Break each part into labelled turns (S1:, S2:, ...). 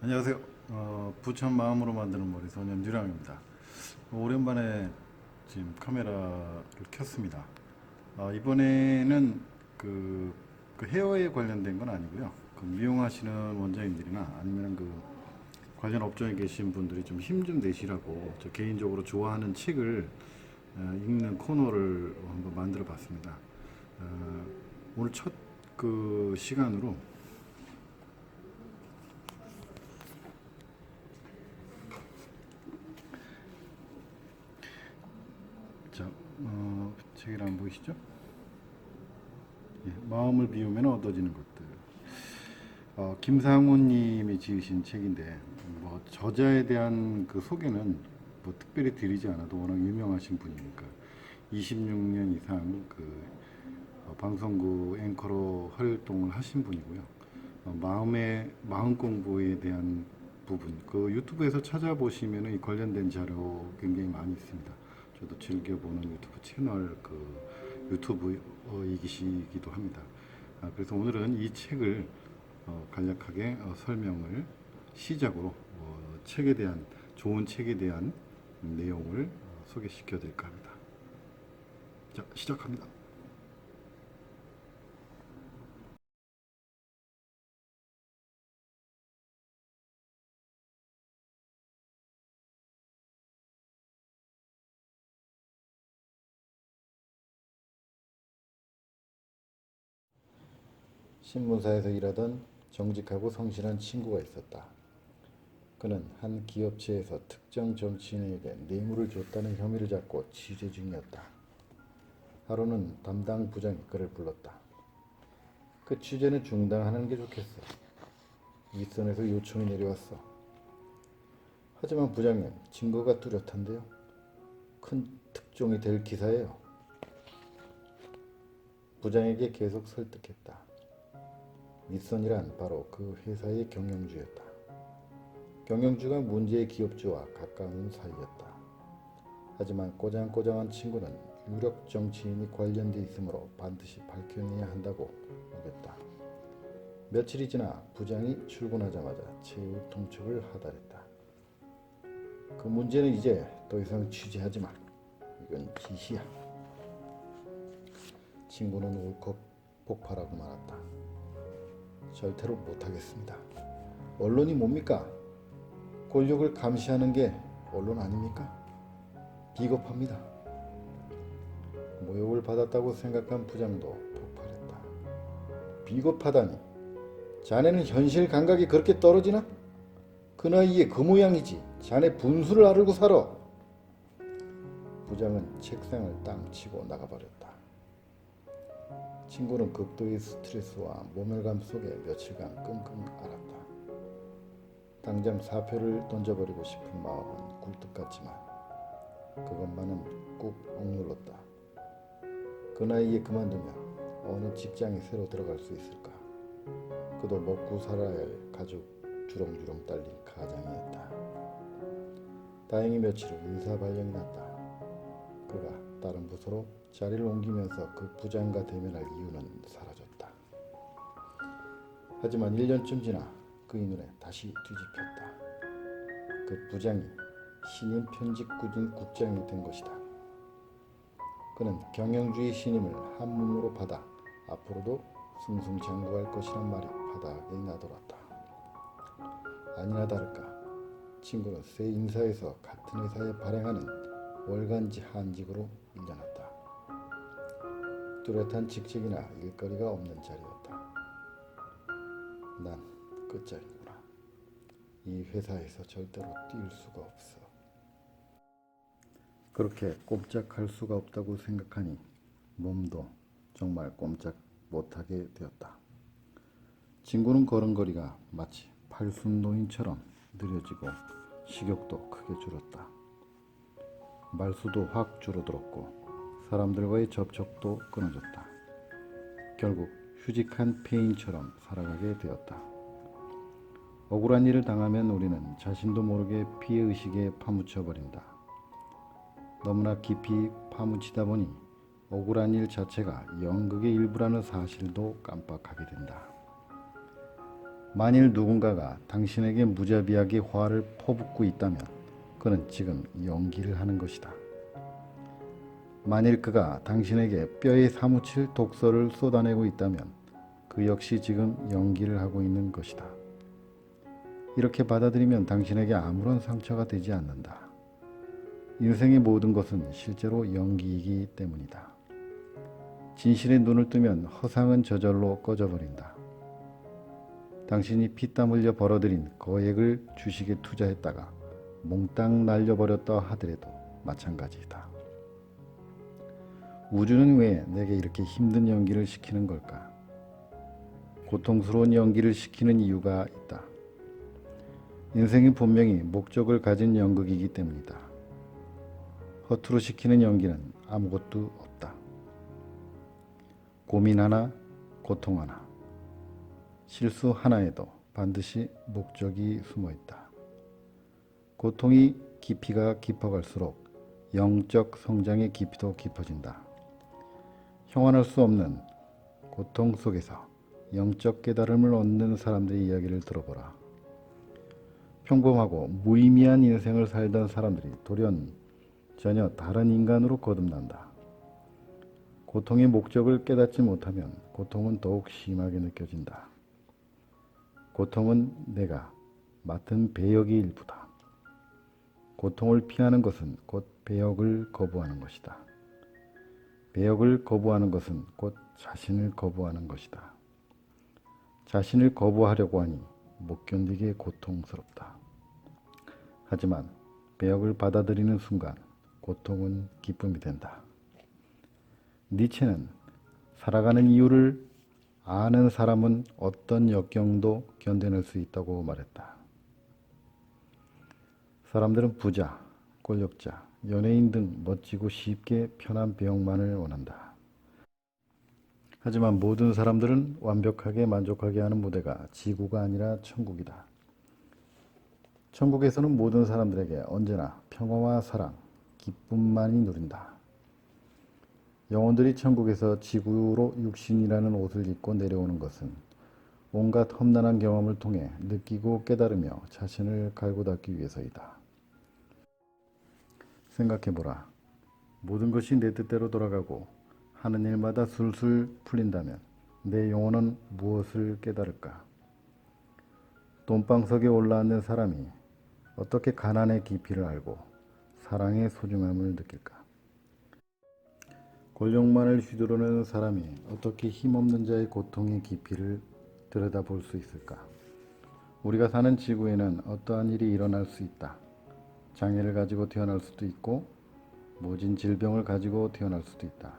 S1: 안녕하세요. 어, 부천 마음으로 만드는 머리 소년 유랑입니다. 오랜만에 지금 카메라를 켰습니다. 어, 이번에는 그, 그 헤어에 관련된 건 아니고요. 그 미용하시는 원장님들이나 아니면 그 관련 업종에 계신 분들이 좀 힘좀 내시라고 저 개인적으로 좋아하는 책을 어, 읽는 코너를 한번 만들어 봤습니다. 어, 오늘 첫 그 시간으로 자, 어, 책을 안 보이시죠? 예, 마음을 비우면 얻어지는 것들. 어, 김상훈님이 지으신 책인데 뭐 저자에 대한 그 소개는 뭐 특별히 드리지 않아도 워낙 유명하신 분이니까 26년 이상 그 어, 방송국 앵커로 활동을 하신 분이고요. 어, 마음의 마음 공부에 대한 부분 그 유튜브에서 찾아보시면 이 관련된 자료 굉장히 많이 있습니다. 저도 즐겨 보는 유튜브 채널 그 유튜브이기시기도 합니다. 아, 그래서 오늘은 이 책을 어, 간략하게 어, 설명을 시작으로 어, 책에 대한 좋은 책에 대한 내용을 어, 소개시켜 드릴까 합니다. 자, 시작합니다.
S2: 신문사에서 일하던 정직하고 성실한 친구가 있었다. 그는 한 기업체에서 특정 정치인에게 뇌물을 줬다는 혐의를 잡고 취재 중이었다. 하루는 담당 부장이 그를 불렀다. 그 취재는 중단하는 게 좋겠어. 윗선에서 요청이 내려왔어. 하지만 부장님, 증거가 뚜렷한데요. 큰 특종이 될 기사예요. 부장에게 계속 설득했다. 윗선이란 바로 그 회사의 경영주였다. 경영주가 문제의 기업주와 가까운 사이였다. 하지만 꼬장꼬장한 친구는 유력 정치인이 관련돼 있으므로 반드시 밝혀내야 한다고 우겼다. 며칠이 지나 부장이 출근하자마자 최후 통첩을 하달했다. 그 문제는 이제 더 이상 취재하지 마. 이건 지시야. 친구는 울컥 폭발하고 말았다. 절대로 못하겠습니다. 언론이 뭡니까? 권력을 감시하는 게 언론 아닙니까? 비겁합니다. 모욕을 받았다고 생각한 부장도 폭발했다. 비겁하다니. 자네는 현실 감각이 그렇게 떨어지나? 그 나이에 그 모양이지. 자네 분수를 앓고 살아. 부장은 책상을 땅 치고 나가버렸다. 친구는 극도의 스트레스와 모멸감 속에 며칠간 끙끙 앓았다. 당장 사표를 던져버리고 싶은 마음은 굴뚝 같지만 그것만은 꾹 억눌렀다. 그 나이에 그만두면 어느 직장에 새로 들어갈 수 있을까? 그도 먹고 살아야 할 가족 주렁주렁 딸린 가장이었다. 다행히 며칠 후 인사 발령이 났다. 그가 다른 부서로 자리를 옮기면서 그 부장과 대면할 이유는 사라졌다. 하지만 1년쯤 지나 그의 눈에 다시 뒤집혔다. 그 부장이 신임 편집국인 국장이 된 것이다. 그는 경영주의 신임을 한 몸으로 받아 앞으로도 승승장구할 것이란 말이 바닥에 나돌았다. 아니나 다를까 친구는 새 인사에서 같은 회사에 발행하는 월간지 한직으로 밀려났다. 뚜렷한 직책이나 일거리가 없는 자리였다. 난 끝장이구나. 이 회사에서 절대로 뛸 수가 없어. 그렇게 꼼짝할 수가 없다고 생각하니 몸도 정말 꼼짝 못하게 되었다. 친구는 걸음걸이가 마치 팔순노인처럼 느려지고 식욕도 크게 줄었다. 말수도 확 줄어들었고 사람들과의 접촉도 끊어졌다. 결국 휴직한 폐인처럼 살아가게 되었다. 억울한 일을 당하면 우리는 자신도 모르게 피해 의식에 파묻혀 버린다. 너무나 깊이 파묻히다 보니 억울한 일 자체가 연극의 일부라는 사실도 깜빡하게 된다. 만일 누군가가 당신에게 무자비하게 화를 퍼붓고 있다면 그는 지금 연기를 하는 것이다. 만일 그가 당신에게 뼈에 사무칠 독서를 쏟아내고 있다면 그 역시 지금 연기를 하고 있는 것이다. 이렇게 받아들이면 당신에게 아무런 상처가 되지 않는다. 인생의 모든 것은 실제로 연기이기 때문이다. 진실의 눈을 뜨면 허상은 저절로 꺼져버린다. 당신이 피땀 흘려 벌어들인 거액을 주식에 투자했다가 몽땅 날려버렸다 하더라도 마찬가지이다. 우주는 왜 내게 이렇게 힘든 연기를 시키는 걸까? 고통스러운 연기를 시키는 이유가 있다. 인생이 분명히 목적을 가진 연극이기 때문이다. 허투루 시키는 연기는 아무것도 없다. 고민 하나, 고통 하나, 실수 하나에도 반드시 목적이 숨어 있다. 고통이 깊이가 깊어갈수록 영적 성장의 깊이도 깊어진다. 형언할 수 없는 고통 속에서 영적 깨달음을 얻는 사람들의 이야기를 들어보라. 평범하고 무의미한 인생을 살던 사람들이 돌연 전혀 다른 인간으로 거듭난다. 고통의 목적을 깨닫지 못하면 고통은 더욱 심하게 느껴진다. 고통은 내가 맡은 배역의 일부다. 고통을 피하는 것은 곧 배역을 거부하는 것이다. 배역을 거부하는 것은 곧 자신을 거부하는 것이다. 자신을 거부하려고 하니 못 견디게 고통스럽다. 하지만 배역을 받아들이는 순간 고통은 기쁨이 된다. 니체는 살아가는 이유를 아는 사람은 어떤 역경도 견뎌낼 수 있다고 말했다. 사람들은 부자, 권력자, 연예인 등 멋지고 쉽게 편한 배역만을 원한다. 하지만 모든 사람들은 완벽하게 만족하게 하는 무대가 지구가 아니라 천국이다. 천국에서는 모든 사람들에게 언제나 평화와 사랑, 기쁨만이 누린다. 영혼들이 천국에서 지구로 육신이라는 옷을 입고 내려오는 것은 온갖 험난한 경험을 통해 느끼고 깨달으며 자신을 갈고 닦기 위해서이다. 생각해보라. 모든 것이 내 뜻대로 돌아가고 하는 일마다 술술 풀린다면 내 영혼은 무엇을 깨달을까? 돈방석에 올라앉는 사람이 어떻게 가난의 깊이를 알고 사랑의 소중함을 느낄까? 권력만을 휘두르는 사람이 어떻게 힘없는 자의 고통의 깊이를 들여다볼 수 있을까? 우리가 사는 지구에는 어떠한 일이 일어날 수 있다. 장애를 가지고 태어날 수도 있고 모진 질병을 가지고 태어날 수도 있다.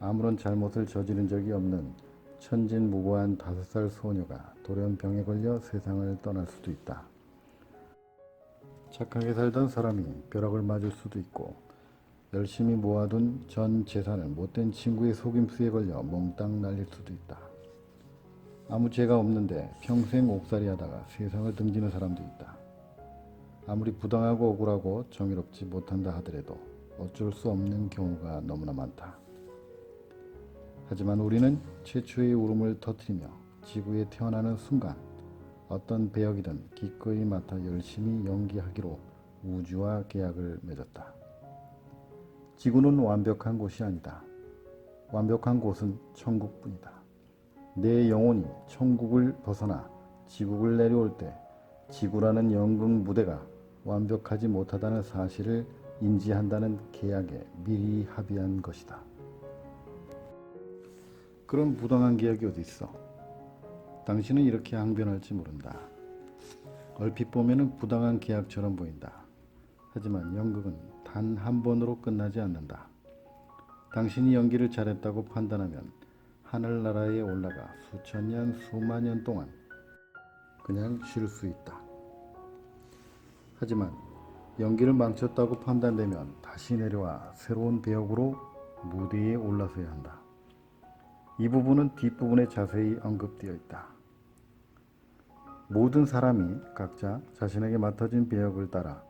S2: 아무런 잘못을 저지른 적이 없는 천진무고한 다섯 살 소녀가 돌연병에 걸려 세상을 떠날 수도 있다. 착하게 살던 사람이 벼락을 맞을 수도 있고 열심히 모아둔 전 재산을 못된 친구의 속임수에 걸려 몽땅 날릴 수도 있다. 아무 죄가 없는데 평생 옥살이 하다가 세상을 등지는 사람도 있다. 아무리 부당하고 억울하고 정의롭지 못한다 하더라도 어쩔 수 없는 경우가 너무나 많다. 하지만 우리는 최초의 울음을 터뜨리며 지구에 태어나는 순간 어떤 배역이든 기꺼이 맡아 열심히 연기하기로 우주와 계약을 맺었다. 지구는 완벽한 곳이 아니다. 완벽한 곳은 천국뿐이다. 내 영혼이 천국을 벗어나 지구를 내려올 때 지구라는 연극 무대가 완벽하지 못하다는 사실을 인지한다는 계약에 미리 합의한 것이다. 그런 부당한 계약이 어디 있어? 당신은 이렇게 항변할지 모른다. 얼핏 보면은 부당한 계약처럼 보인다. 하지만 연극은 단 한 번으로 끝나지 않는다. 당신이 연기를 잘했다고 판단하면 하늘나라에 올라가 수천 년, 수만 년 동안 그냥 쉴 수 있다. 하지만 연기를 망쳤다고 판단되면 다시 내려와 새로운 배역으로 무대에 올라서야 한다. 이 부분은 뒷부분에 자세히 언급되어 있다. 모든 사람이 각자 자신에게 맡아진 배역을 따라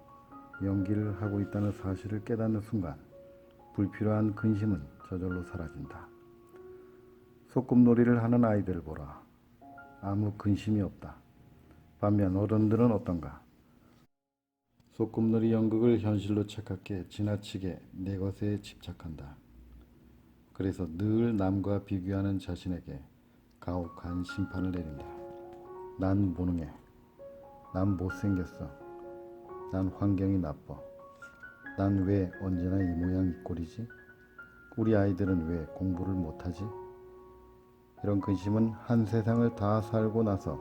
S2: 연기를 하고 있다는 사실을 깨닫는 순간 불필요한 근심은 저절로 사라진다. 소꿉놀이를 하는 아이들을 보라. 아무 근심이 없다. 반면 어른들은 어떤가? 소꿉놀이 연극을 현실로 착각해 지나치게 내 것에 집착한다. 그래서 늘 남과 비교하는 자신에게 가혹한 심판을 내린다. 난 무능해. 난 못생겼어. 난 환경이 나빠. 난 왜 언제나 이 모양 이 꼴이지? 우리 아이들은 왜 공부를 못하지? 이런 근심은 한 세상을 다 살고 나서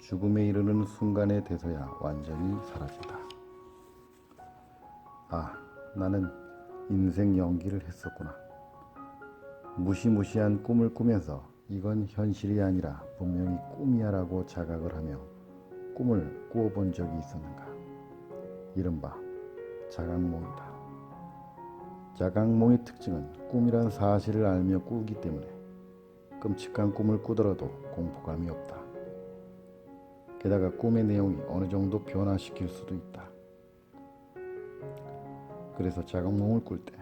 S2: 죽음에 이르는 순간에 돼서야 완전히 사라진다. 아, 나는 인생 연기를 했었구나. 무시무시한 꿈을 꾸면서 이건 현실이 아니라 분명히 꿈이야라고 자각을 하며 꿈을 꾸어본 적이 있었는가. 이른바 자각몽이다. 자각몽의 특징은 꿈이란 사실을 알며 꾸기 때문에 끔찍한 꿈을 꾸더라도 공포감이 없다. 게다가 꿈의 내용이 어느 정도 변화시킬 수도 있다. 그래서 자각몽을 꿀 때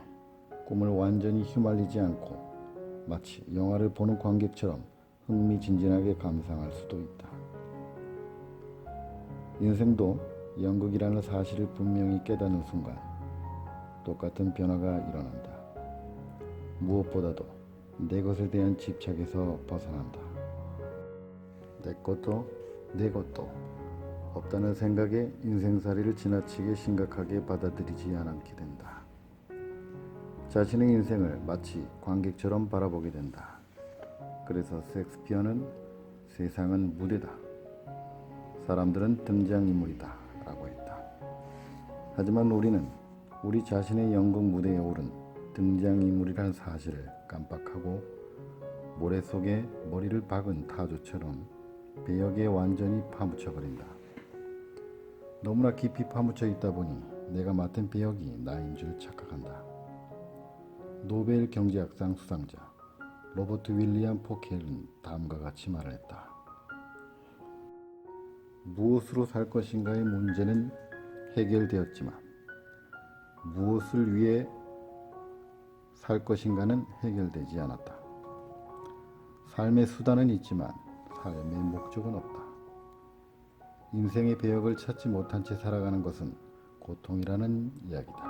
S2: 꿈을 완전히 휘말리지 않고 마치 영화를 보는 관객처럼 흥미진진하게 감상할 수도 있다. 인생도 연극이라는 사실을 분명히 깨닫는 순간 똑같은 변화가 일어난다. 무엇보다도 내 것에 대한 집착에서 벗어난다. 내 것도 내 것도 없다는 생각에 인생살이를 지나치게 심각하게 받아들이지 않게 된다. 자신의 인생을 마치 관객처럼 바라보게 된다. 그래서 섹스피어는 세상은 무대다. 사람들은 등장인물이다. 라고 했다. 하지만 우리는 우리 자신의 연극 무대에 오른 등장인물이라는 사실을 깜빡하고 모래 속에 머리를 박은 타조처럼 배역에 완전히 파묻혀버린다. 너무나 깊이 파묻혀 있다 보니 내가 맡은 배역이 나인 줄 착각한다. 노벨 경제학상 수상자 로버트 윌리엄 포켈은 다음과 같이 말했다. 무엇으로 살 것인가의 문제는 해결되었지만 무엇을 위해 살 것인가는 해결되지 않았다. 삶의 수단은 있지만 삶의 목적은 없다. 인생의 배역을 찾지 못한 채 살아가는 것은 고통이라는 이야기다.